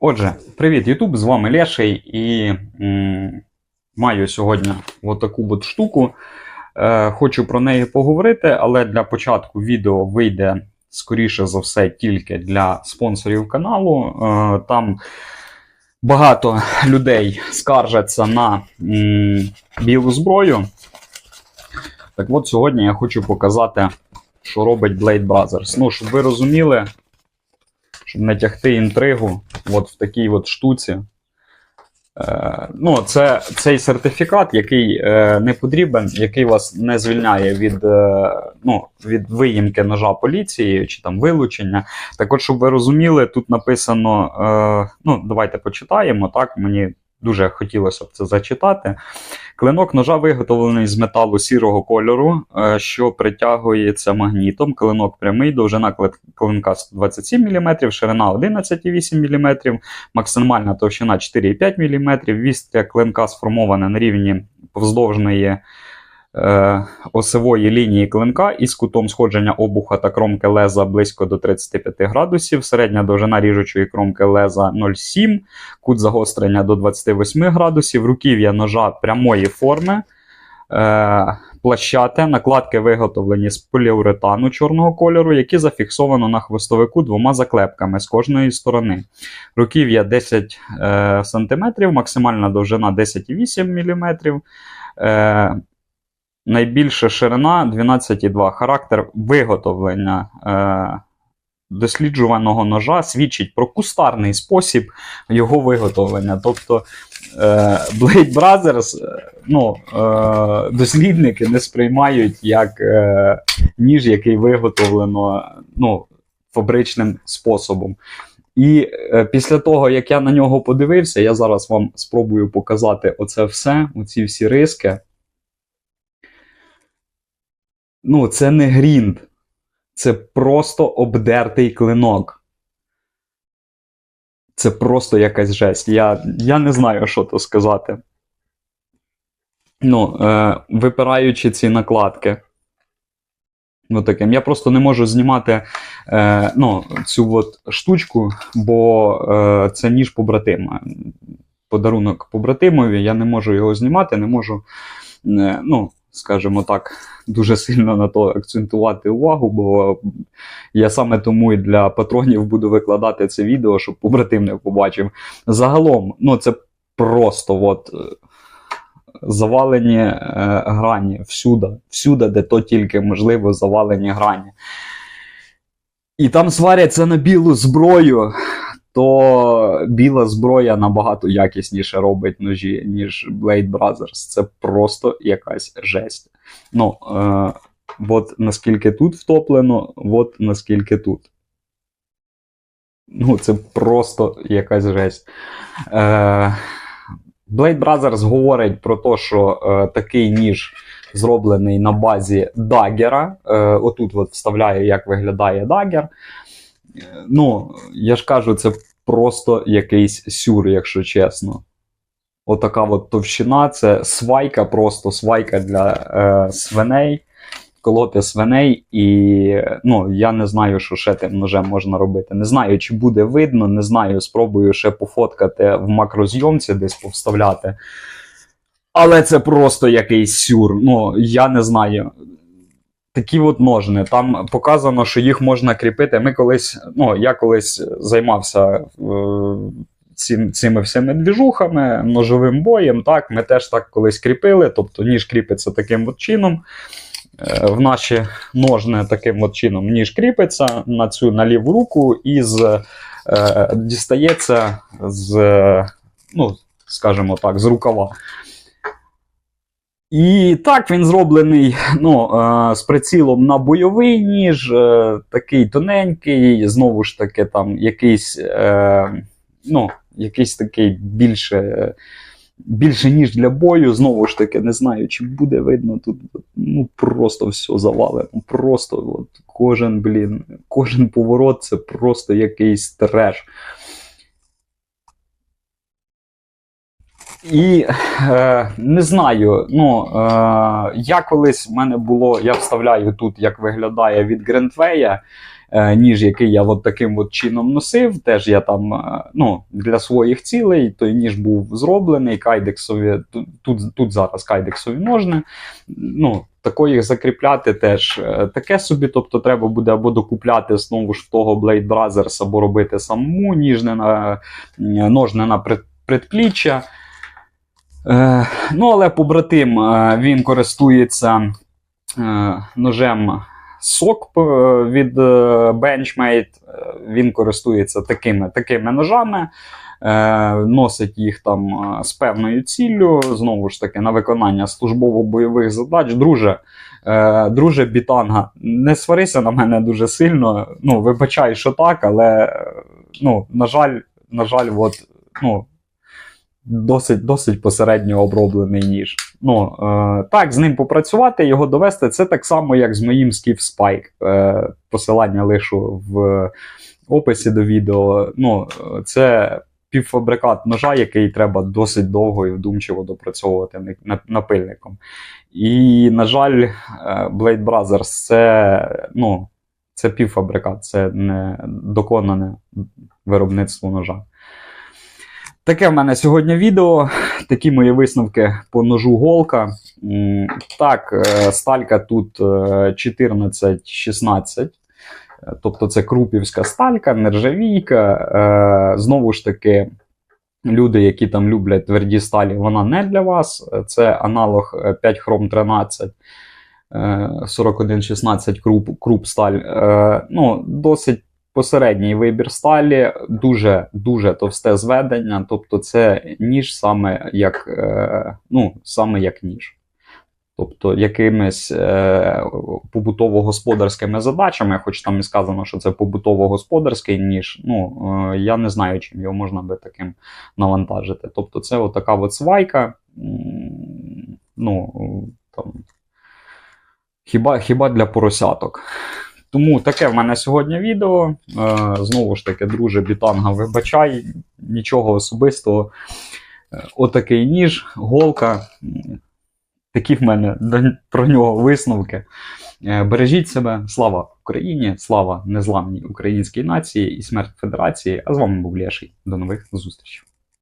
Отже, привіт, Ютуб, з вами Леший і м, маю сьогодні отаку от штуку. Е, хочу про неї поговорити, але для початку відео вийде, скоріше за все, тільки для спонсорів каналу. Е, там багато людей скаржаться на м, білу зброю. Так от сьогодні я хочу показати, що робить Blade Brothers. Ну, щоб ви розуміли, щоб натягти інтригу от в такій от штуці. Е, ну, це цей сертифікат, який е, не потрібен, який вас не звільняє від, е, ну, від виїмки ножа поліції чи там вилучення. Так от, щоб ви розуміли, тут написано: е, ну, давайте почитаємо. Так, мені дуже хотілося б це зачитати. Клинок ножа виготовлений з металу сірого кольору, е, що притягується магнітом. Клинок прямий, довжина клинка 127 мм, ширина 11,8 мм, максимальна товщина 4,5 мм, вістря клинка сформована на рівні повздовжної осевої лінії клинка із кутом сходження обуха та кромки леза близько до 35 градусів, середня довжина ріжучої кромки леза 0,7, кут загострення до 28 градусів, руків'я ножа прямої форми. Е, плащате, накладки виготовлені з поліуретану чорного кольору, які зафіксовано на хвостовику двома заклепками з кожної сторони. Руків'я 10 е, см, максимальна довжина 10,8 мм. Найбільша ширина 12,2. Характер виготовлення е, досліджуваного ножа свідчить про кустарний спосіб його виготовлення. Тобто е, Blade Brothers, е, ну, е, дослідники не сприймають як е, ніж, який виготовлено ну, фабричним способом. І е, після того, як я на нього подивився, я зараз вам спробую показати оце все, оці всі риски. Ну, це не грінд. Це просто обдертий клинок. Це просто якась жесть. Я, я не знаю, що то сказати. Ну, е, випираючи ці накладки. Ну, таким. Я просто не можу знімати е, ну, цю от штучку, бо е, це ніж побратима. Подарунок побратимові. Я не можу його знімати, не можу, е, ну, скажімо так, дуже сильно на то акцентувати увагу, бо я саме тому і для патронів буду викладати це відео, щоб побратим не побачив. Загалом, ну це просто от. е, Завалені е, грані всюди, всюди, де то тільки можливо, завалені грані. І там сваряться на білу зброю, то біла зброя набагато якісніше робить ножі, ніж Blade Brothers. Це просто якась жесть. Ну, е, от наскільки тут втоплено, от наскільки тут. Ну, це просто якась жесть. Е, Blade Brothers говорить про те, що е, такий ніж зроблений на базі дагера. Е, отут от вставляю, як виглядає дагер. Ну, я ж кажу, це просто якийсь сюр, якщо чесно. Отака от товщина, це свайка, просто свайка для е, свиней, колоти свиней, і ну, я не знаю, що ще тим ножем можна робити. Не знаю, чи буде видно, не знаю, спробую ще пофоткати в макрозйомці, десь повставляти. Але це просто якийсь сюр. Ну, я не знаю. Такі от ножни. Там показано, що їх можна кріпити. Ми колись, ну, я колись займався е, цим, цими всіми двіжухами, ножовим боєм. Так, ми теж так колись кріпили. Тобто ніж кріпиться таким от чином. Е, в наші ножни таким от чином ніж кріпиться на цю на ліву руку і з, е, дістається з, ну, скажімо так, з рукава. І так він зроблений ну, е, з прицілом на бойовий ніж, е, такий тоненький, знову ж таки, там якийсь, е, ну, якийсь такий більше, більше ніж для бою. Знову ж таки, не знаю, чи буде видно тут ну, просто все завалено. Просто от, кожен, блін, кожен поворот це просто якийсь треш. І е, не знаю, ну е, я колись в мене було, я вставляю тут, як виглядає від Грентвея. е, ніж, який я от таким от чином носив. Теж я там е, ну, для своїх цілей той ніж був зроблений. Кайдексові тут, тут, зараз кайдексові ножни. Ну, Тако закріпляти теж е, таке собі, тобто треба буде або докупляти знову ж того Blade Brothers, або робити самому ніжне на ножне на предпліччя. Е, ну, але побратим е, він користується е, ножем сок від Benchmade. Він користується такими, такими ножами, носить їх там з певною ціллю, знову ж таки, на виконання службово-бойових задач. Друже, друже Бітанга, не сварися на мене дуже сильно. Ну, вибачай, що так, але ну, на жаль, на жаль, от, ну, досить, досить посередньо оброблений ніж. Ну, е, так, з ним попрацювати, його довести, це так само, як з моїм Skiff Spike. Е, посилання лишу в описі до відео. Ну, це півфабрикат ножа, який треба досить довго і вдумчиво допрацьовувати напильником. І, на жаль, е, Blade Brothers це, ну, це півфабрикат, це не доконане виробництво ножа. Таке в мене сьогодні відео. Такі мої висновки по ножу голка. Так, е, сталька тут е, 14-16. Е, Тобто це крупівська сталька, нержавійка. Е, Знову ж таки, люди, які там люблять тверді сталі, вона не для вас. Це аналог е, 5 хром 13. е, 4116 круп, круп сталь. Ну, досить посередній вибір сталі, дуже дуже товсте зведення. Тобто, це ніж саме як, е, ну, саме як ніж. Тобто якимись е, побутово-господарськими задачами, хоч там і сказано, що це побутово-господарський ніж. Ну, е, я не знаю, чим його можна би таким навантажити. Тобто, це отака от свайка. Ну, там, хіба, хіба для поросяток. Тому таке в мене сьогодні відео. Е, знову ж таки, друже Бітанга, вибачай, нічого особистого. Е, Отакий ніж, голка. Такі в мене про нього висновки. Е, Бережіть себе, слава Україні, слава незламній українській нації і смерть Федерації. А з вами був Лєший. До нових зустрічей.